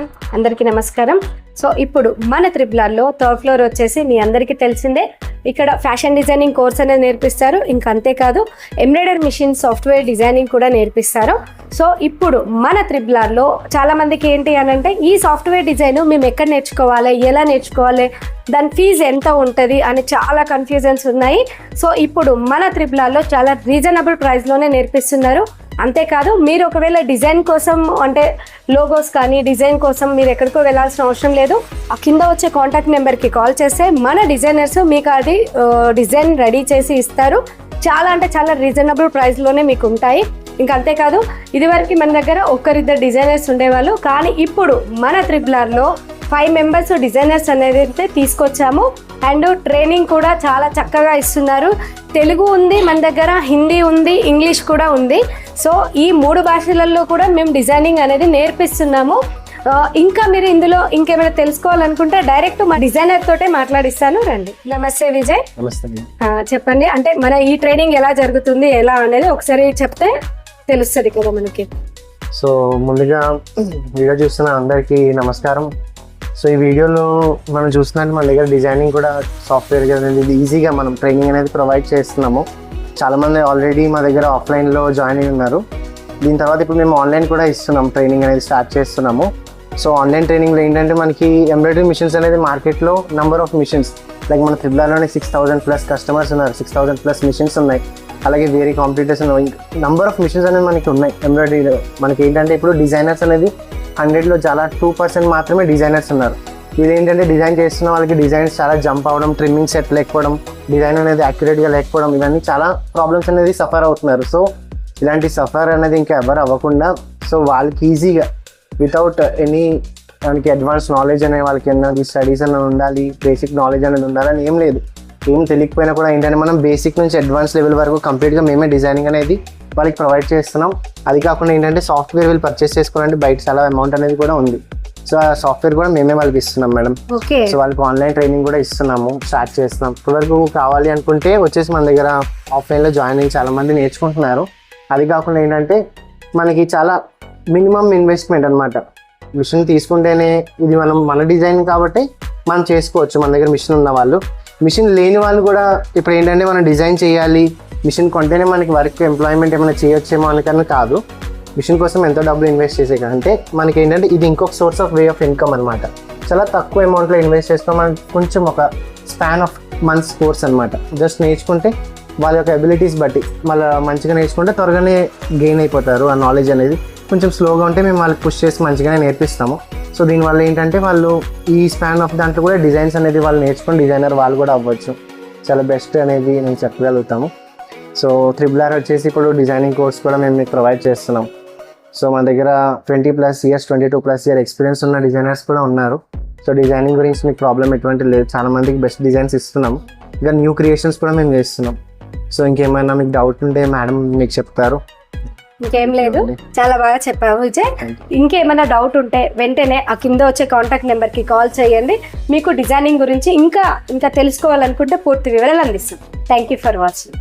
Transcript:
Everyone అందరికీ నమస్కారం. So ఇప్పుడు మన త్రిబులార్లో థర్డ్ ఫ్లోర్ వచ్చేసి మీ అందరికీ తెలిసిందే. ఇక్కడ ఫ్యాషన్ డిజైనింగ్ కోర్స్ అనేది నేర్పిస్తారు. ఇంకా అంతేకాదు ఎంబ్రాయిడరీ మిషన్ సాఫ్ట్వేర్ డిజైనింగ్ కూడా నేర్పిస్తారు. సో ఇప్పుడు మన త్రిబులార్లో చాలామందికి ఏంటి అని అంటే ఈ సాఫ్ట్వేర్ డిజైన్ మేము ఎక్కడ నేర్చుకోవాలి ఎలా నేర్చుకోవాలి దాని ఫీజు ఎంత ఉంటుంది అని చాలా కన్ఫ్యూజన్స్ ఉన్నాయి. సో ఇప్పుడు మన త్రిబులార్లో చాలా రీజనబుల్ ప్రైస్లోనే నేర్పిస్తున్నారు. అంతేకాదు మీరు ఒకవేళ డిజైన్ కోసం అంటే లోగోస్ కానీ డిజైన్ కోసం మీరు ఎక్కడికో వెళ్ళాల్సిన అవసరం లేదు. ఆ కింద వచ్చే కాంటాక్ట్ నెంబర్కి కాల్ చేస్తే మన డిజైనర్స్ మీకు అది డిజైన్ రెడీ చేసి ఇస్తారు. చాలా అంటే చాలా రీజనబుల్ ప్రైస్లోనే మీకు ఉంటాయి. ఇంకా అంతేకాదు ఇదివరకు మన దగ్గర ఒక్కరిద్దరు డిజైనర్స్ ఉండేవాళ్ళు. కానీ ఇప్పుడు మన త్రిబులార్లో ఫైవ్ మెంబర్స్ డిజైనర్స్ అనేది అయితే తీసుకొచ్చాము. అండ్ ట్రైనింగ్ కూడా చాలా చక్కగా ఇస్తున్నారు. తెలుగు ఉంది మన దగ్గర హిందీ ఉంది ఇంగ్లీష్ కూడా ఉంది. సో ఈ మూడు భాషలలో కూడా మేము డిజైనింగ్ అనేది నేర్పిస్తున్నాము. ఇంకా మీరు ఇందులో ఇంకేమైనా తెలుసుకోవాలనుకుంటే డైరెక్ట్ మా డిజైనర్ తోటే మాట్లాడిస్తాను. రండి. నమస్తే విజయ్. చెప్పండి. అంటే మన ఈ ట్రైనింగ్ ఎలా జరుగుతుంది ఎలా అనేది ఒకసారి చెప్తే తెలుస్తుంది కదా మనకి. సో ముందుగా వీడియో చూస్తున్న అందరికీ నమస్కారం. సో ఈ వీడియోలో మనం చూస్తున్నట్టు మన దగ్గర డిజైనింగ్ కూడా సాఫ్ట్వేర్ అనేది ఈజీగా మనం ట్రైనింగ్ అనేది ప్రొవైడ్ చేస్తున్నాము. చాలామంది ఆల్రెడీ మా దగ్గర ఆఫ్లైన్లో జాయిన్ అయి ఉన్నారు. దీని తర్వాత ఇప్పుడు మేము ఆన్లైన్ కూడా ఇస్తున్నాం ట్రైనింగ్ అనేది స్టార్ట్ చేస్తున్నాము. సో ఆన్లైన్ ట్రైనింగ్లో ఏంటంటే మనకి ఎంబ్రాయిడరీ మిషన్స్ అనేది మార్కెట్లో నెంబర్ ఆఫ్ మిషన్స్ లైక్ మన ఫిబ్లాలోనే సిక్స్ థౌసండ్ ప్లస్ కస్టమర్స్ ఉన్నారు సిక్స్ థౌసండ్ ప్లస్ మిషన్స్ ఉన్నాయి. అలాగే వేరే కాంపిటీటర్స్ నంబర్ ఆఫ్ మిషన్స్ అనేది మనకి ఉన్నాయి ఎంబ్రాయిడరీలో మనకి ఏంటంటే ఇప్పుడు డిజైనర్స్ అనేది హండ్రెడ్లో చాలా టూ పర్సెంట్ మాత్రమే డిజైనర్స్ ఉన్నారు. వీళ్ళు ఏంటంటే డిజైన్ చేస్తున్న వాళ్ళకి డిజైన్స్ చాలా జంప్ అవ్వడం ట్రిమ్మింగ్ సెట్ లేకపోవడం డిజైన్ అనేది యాక్యురేట్గా లేకపోవడం ఇవన్నీ చాలా ప్రాబ్లమ్స్ అనేది సఫర్ అవుతున్నారు. సో ఇలాంటి సఫర్ అనేది ఇంకా ఎవరు అవ్వకుండా సో వాళ్ళకి ఈజీగా వితౌట్ ఎనీ దానికి అడ్వాన్స్ నాలెడ్జ్ అనే వాళ్ళకి ఎన్నది స్టడీస్ అనేది ఉండాలి బేసిక్ నాలెడ్జ్ అనేది ఉండాలని ఏం లేదు. ఏం తెలియకపోయినా కూడా ఏంటంటే మనం బేసిక్ నుంచి అడ్వాన్స్ లెవెల్ వరకు కంప్లీట్గా మేమే డిజైనింగ్ అనేది వాళ్ళకి ప్రొవైడ్ చేస్తున్నాం. అది కాకుండా ఏంటంటే సాఫ్ట్వేర్ వీళ్ళు పర్చేస్ చేసుకోవాలంటే బయట చాలా అమౌంట్ అనేది కూడా ఉంది. సో ఆ సాఫ్ట్వేర్ కూడా మేమే వాళ్ళకి ఇస్తున్నాం మేడం. ఓకే. సో వాళ్ళకి ఆన్లైన్ ట్రైనింగ్ కూడా ఇస్తున్నాము స్టార్ట్ చేస్తున్నాం. ఇప్పటివరకు కావాలి అనుకుంటే వచ్చేసి మన దగ్గర ఆఫ్లైన్లో జాయిన్ అయ్యి చాలా మంది నేర్చుకుంటున్నారు. అది కాకుండా ఏంటంటే మనకి చాలా మినిమం ఇన్వెస్ట్మెంట్ అనమాట మిషన్ తీసుకుంటేనే ఇది మనం మన డిజైన్ కాబట్టి మనం చేసుకోవచ్చు మన దగ్గర మిషన్ ఉన్న వాళ్ళు. మిషన్ లేని వాళ్ళు కూడా ఇప్పుడు ఏంటంటే మనం డిజైన్ చేయాలి మిషన్ కొంటేనే మనకి వర్క్ ఎంప్లాయ్మెంట్ ఏమైనా చేయొచ్చేమో అనుకని కాదు. మిషన్ కోసం ఎంతో డబ్బులు ఇన్వెస్ట్ చేసే కంటే మనకి ఏంటంటే ఇది ఇంకొక source of way of income అనమాట చాలా తక్కువ అమౌంట్లో ఇన్వెస్ట్ చేస్తాం మనకి కొంచెం ఒక స్పాన్ ఆఫ్ మంత్స్ కోర్స్ అనమాట జస్ట్ నేర్చుకుంటే వాళ్ళ యొక్క అబిలిటీస్ బట్టి మళ్ళీ మంచిగా నేర్చుకుంటే త్వరగానే గెయిన్ అయిపోతారు ఆ నాలెడ్జ్ అనేది. కొంచెం స్లోగా ఉంటే మేము వాళ్ళకి పుష్ చేసి మంచిగానే నేర్పిస్తాము. సో దీనివల్ల ఏంటంటే వాళ్ళు ఈ స్పాన్ ఆఫ్ దాంట్లో కూడా డిజైన్స్ అనేది వాళ్ళు నేర్చుకుని డిజైనర్ వాళ్ళు కూడా అవ్వచ్చు. చాలా బెస్ట్ అనేది నేను చెప్పగలుగుతాము సో త్రిబుల్ ఆర్ వచ్చేసి ఇప్పుడు డిజైనింగ్ కోర్స్ కూడా మేము మీకు ప్రొవైడ్ చేస్తున్నాం. సో మన దగ్గర twenty plus years twenty two plus year experience ఉన్న డిజైనర్స్ కూడా ఉన్నారు. సో డిజైనింగ్ గురించి మీకు ప్రాబ్లం ఎటువంటి లేదు. చాలా మందికి బెస్ట్ డిజైన్స్ ఇస్తున్నాం. ఇంకా న్యూ క్రియేషన్స్ కూడా మేము చేస్తున్నాం. సో ఇంకేమైనా మీకు డౌట్ ఉంటే మేడం మీకు చెప్తారు. ఇంకేం లేదు. చాలా బాగా చెప్పావు విజయ్. ఇంకేమైనా డౌట్ ఉంటే వెంటనే ఆ కింద వచ్చే కాంటాక్ట్ నెంబర్కి కాల్ చేయండి. మీకు డిజైనింగ్ గురించి ఇంకా ఇంకా తెలుసుకోవాలనుకుంటే పూర్తి వివరాలు అందిస్తాం. Thank you for watching